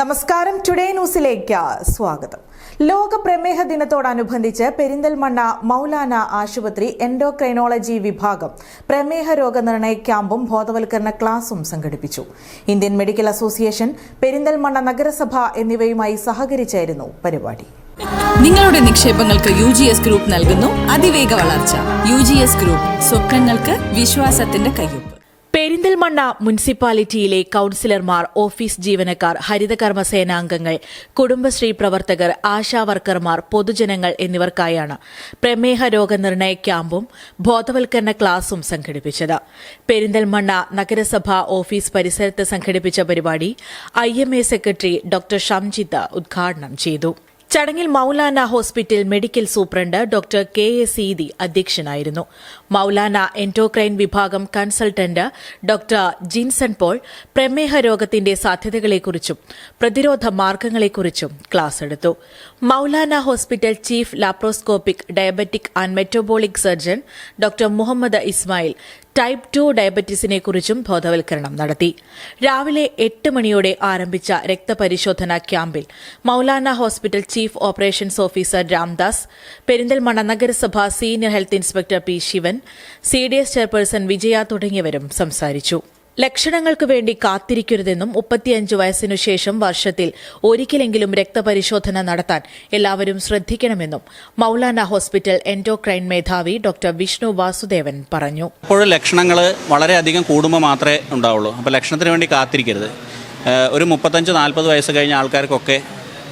നമസ്കാരം. ടുഡേ ന്യൂസിലേക്ക് സ്വാഗതം. ലോക പ്രമേഹ ദിനത്തോടനുബന്ധിച്ച് പെരിന്തൽമണ്ണ മൗലാന ആശുപത്രി എൻഡോക്രൈനോളജി വിഭാഗം പ്രമേഹ രോഗനിർണയ ക്യാമ്പും ബോധവൽക്കരണ ക്ലാസും സംഘടിപ്പിച്ചു. ഇന്ത്യൻ മെഡിക്കൽ അസോസിയേഷൻ പെരിന്തൽമണ്ണ നഗരസഭ എന്നിവയുമായി സഹകരിച്ചായിരുന്നു പരിപാടി. നിങ്ങളുടെ നിക്ഷേപങ്ങൾക്ക് യു ജി എസ് ഗ്രൂപ്പ് നൽകുന്നു. അതിവേഗ വളർച്ച. യു ജി എസ് ഗ്രൂപ്പ് സ്വപ്നങ്ങൾക്ക് വിശ്വാസത്തിന്റെ കയ്യൊപ്പ്. പെരിന്തൽമണ്ണ മുനിസിപ്പാലിറ്റിയിലെ കൌൺസിലർമാർ ഓഫീസ് ജീവനക്കാർ ഹരിതകർമ്മ സേനാംഗങ്ങൾ കുടുംബശ്രീ പ്രവർത്തകർ ആശാവർക്കർമാർ പൊതുജനങ്ങൾ എന്നിവർക്കായാണ് പ്രമേഹ രോഗനിർണയ ക്യാമ്പും ബോധവൽക്കരണ ക്ലാസും സംഘടിപ്പിച്ചത്. പെരിന്തൽമണ്ണ നഗരസഭാ ഓഫീസ് പരിസരത്ത് സംഘടിപ്പിച്ച പരിപാടി ഐ സെക്രട്ടറി ഡോക്ടർ ഷംജിത്ത് ഉദ്ഘാടനം ചെയ്തു. ചടങ്ങിൽ Moulana hospital medical superintendent doctor K A Seethi അധ്യക്ഷനായിരുന്നു. മൌലാന എൻഡോക്രൈൻ വിഭാഗം കൺസൾട്ടന്റ് ഡോക്ടർ ജിൻസൺ പോൾ പ്രമേഹ രോഗത്തിന്റെ സാധ്യതകളെക്കുറിച്ചും പ്രതിരോധ മാർഗങ്ങളെക്കുറിച്ചും ക്ലാസ് എടുത്തു. Moulana hospital chief laparoscopic diabetic and metabolic surgeon doctor Muhammad Ismail type two ഡയബറ്റീസിനെ കുറിച്ചും ബോധവൽക്കരണം നടത്തി. രാവിലെ എട്ട് മണിയോടെ ആരംഭിച്ച രക്തപരിശോധന ക്യാമ്പിൽ Moulana hospital chief operations officer Ramdas Perinthalmanna നഗരസഭ senior health inspector P Sivan C D S chairperson Vijaya തുടങ്ങിയവരും സംസാരിച്ചു. ലക്ഷണങ്ങൾക്ക് വേണ്ടി കാത്തിരിക്കരുതെന്നും മുപ്പത്തിയഞ്ച് വയസ്സിനു ശേഷം വർഷത്തിൽ ഒരിക്കലെങ്കിലും രക്തപരിശോധന നടത്താൻ എല്ലാവരും ശ്രദ്ധിക്കണമെന്നും മൌലാന ഹോസ്പിറ്റൽ എൻഡോക്രൈൻ മേധാവി ഡോക്ടർ വിഷ്ണു വാസുദേവൻ പറഞ്ഞു. ഇപ്പോഴും ലക്ഷണങ്ങൾ വളരെയധികം കൂടുമ്പോൾ മാത്രമേ ഉണ്ടാവുള്ളൂ. അപ്പോൾ ലക്ഷണത്തിന് വേണ്ടി കാത്തിരിക്കരുത്. ഒരു മുപ്പത്തഞ്ച് നാൽപ്പത് വയസ്സ് കഴിഞ്ഞ ആൾക്കാർക്കൊക്കെ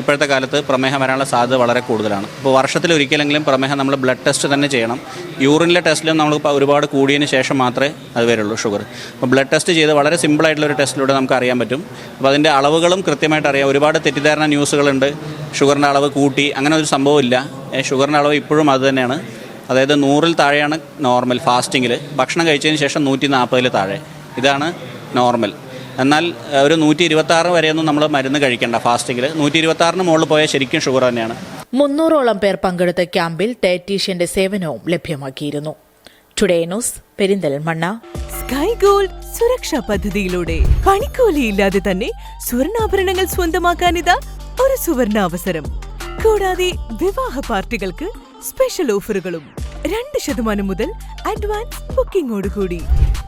ഇപ്പോഴത്തെ കാലത്ത് പ്രമേഹം വരാനുള്ള സാധ്യത വളരെ കൂടുതലാണ്. ഇപ്പോൾ വർഷത്തിൽ ഒരിക്കലെങ്കിലും പ്രമേഹം നമ്മൾ ബ്ലഡ് ടെസ്റ്റ് തന്നെ ചെയ്യണം. യൂറിനിലെ ടെസ്റ്റിലും നമ്മൾ ഒരുപാട് കൂടിയതിന് ശേഷം മാത്രമേ അത് വരുള്ളൂ ഷുഗർ അപ്പോൾ ബ്ലഡ് ടെസ്റ്റ് ചെയ്ത് വളരെ സിമ്പിളായിട്ടുള്ള ഒരു ടെസ്റ്റിലൂടെ നമുക്ക് അറിയാൻ പറ്റും. അപ്പോൾ അതിന്റെ അളവുകളും കൃത്യമായിട്ട് അറിയാം. ഒരുപാട് തെറ്റിദ്ധാരണ ന്യൂസുകളുണ്ട്. ഷുഗറിന്റെ അളവ് കൂട്ടി അങ്ങനെ ഒരു സംഭവമില്ല ഷുഗറിന്റെ അളവ് ഇപ്പോഴും അത് തന്നെയാണ്. അതായത് നൂറിൽ താഴെയാണ് നോർമൽ ഫാസ്റ്റിങ്ങിൽ ഭക്ഷണം കഴിച്ചതിന് ശേഷം നൂറ്റി നാൽപ്പതിൽ താഴെ. ഇതാണ് നോർമൽ എന്നാൽ ഒരു നൂറ്റി ഇരുപത്താറ് വരെയൊന്നും നമ്മൾ മരുന്ന് കഴിക്കേണ്ട ഫാസ്റ്റിംഗിൽ നൂറ്റി ഇരുപത്താറിന് മുകളിൽ പോയാൽ ശരിക്കും ഷുഗർ തന്നെയാണ്. മുന്നൂറോളം പേർ പങ്കെടുത്ത ക്യാമ്പിൽ ഡയറ്റീഷ്യന്റെ സേവനവും ലഭ്യമാക്കിയിരുന്നു. Today news Perinthalmanna. Sky Gold സുരക്ഷാ പദ്ധതിയിലൂടെ പണിക്കൂലിയില്ലാതെ തന്നെ സ്വർണാഭരണങ്ങൾ സ്വന്തമാക്കാനിതാ ഒരു സുവർണാവസരം കൂടാതെ വിവാഹ പാർട്ടികൾക്ക് സ്പെഷ്യൽ ഓഫറുകളും രണ്ട് ശതമാനം മുതൽ അഡ്വാൻസ് ബുക്കിംഗോടുകൂടി